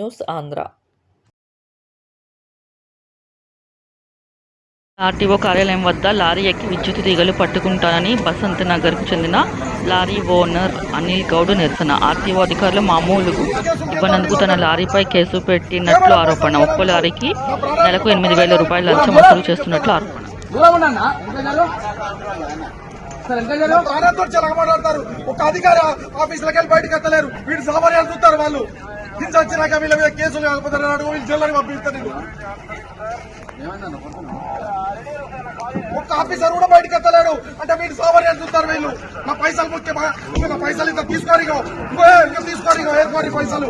News Andhra RTO కార్యాలయం వద్ద lorry ఎక్కి విద్యుత్ తీగలు పట్టుకుంటానని బసంత్ నగర్కు చెందిన లారీ ఓనర్ అనిల్ గౌడ్ నిరసన. ఆర్టీఓ అధికారులు మామూలు ఇవ్వనందుకు తన లారీపై కేసు పెట్టినట్లు ఆరోపణ. ఒక్కో లారీకి నెలకు ఎనిమిది వేల రూపాయల లంచం వసూలు చేస్తున్నట్లు ఆరోపణ. ఒక అధికారి ఆఫీసులకు వెళ్ళి బయటకు ఎత్తలేరు. వీడు సామాన్యాలు చూస్తారు వాళ్ళు. హింస వచ్చినాక వీళ్ళ మీద కేసులు కాకపోతే వీళ్ళు జైల్లోకి పంపిస్తారు నేను. ఒక్క ఆఫీసర్ కూడా బయటకు ఎత్తలేరు అంటే వీడు సామాన్యాలు చూస్తారు వీళ్ళు. నా పైసలు ముఖ్యమా నా పైసలు ఇంత తీసుకోరు ఇగో. ఇంకో తీసుకోరు ఇగో ఏర్కోరి పైసలు.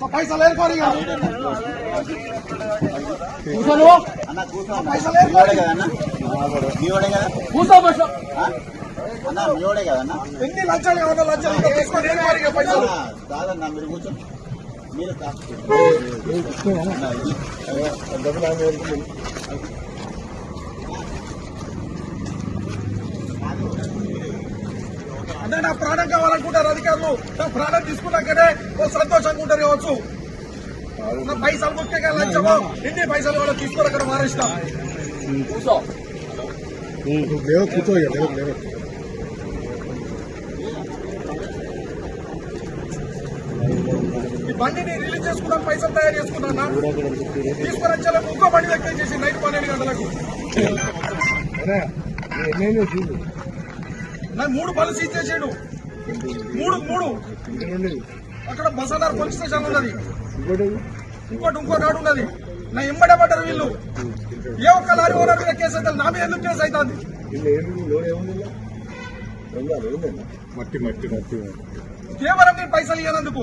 నా పైసలు ఇగో. కూర్చోను. పైసలు కదా? కూర్చో ఎన్ని లంచాలు కావాలో లంచాలు ఇంకా తీసుకొని ఏర్కోరి ఇగో పైసలు? ఆ, కాదన్న మీరు కూర్చో మీరు. అంటే నా ప్రాణం కావాలనుకుంటారు అధికారులు. నా ప్రాణం తీసుకున్నాకనే ఓ సంతోషంగా ఉంటారు కావచ్చు. నా పైసలు ముఖ్యంగా లంచము. ఎన్ని పైసలు కూడా తీసుకొని అక్కడ మారేస్తా కూర్చో. ఈ బండిని రిలీజ్ చేసుకున్నాను పైసలు తయారు చేసుకున్నా తీసుకొని వచ్చేలా ఇంకో బండి వ్యక్తం చేసి నైట్ పన్నెండు గంటలకు. నాకు మూడు పనులు సీజ్ చేసాడు. మూడు మూడు. అక్కడ బసాదార్ పోలీస్ స్టేషన్ ఉన్నది. ఇంకోటి ఇంకో నాడు ఉన్నది. నా ఎంబడే పడ్డారు వీళ్ళు. ఏ ఒక్క లారీ ఓనర్ మీద కేసు అయితే నా మీద ఎందుకు కేసు అవుతుంది? మట్టి మట్టి మట్టి కేవలం నేను పైసలు ఇవ్వనందుకు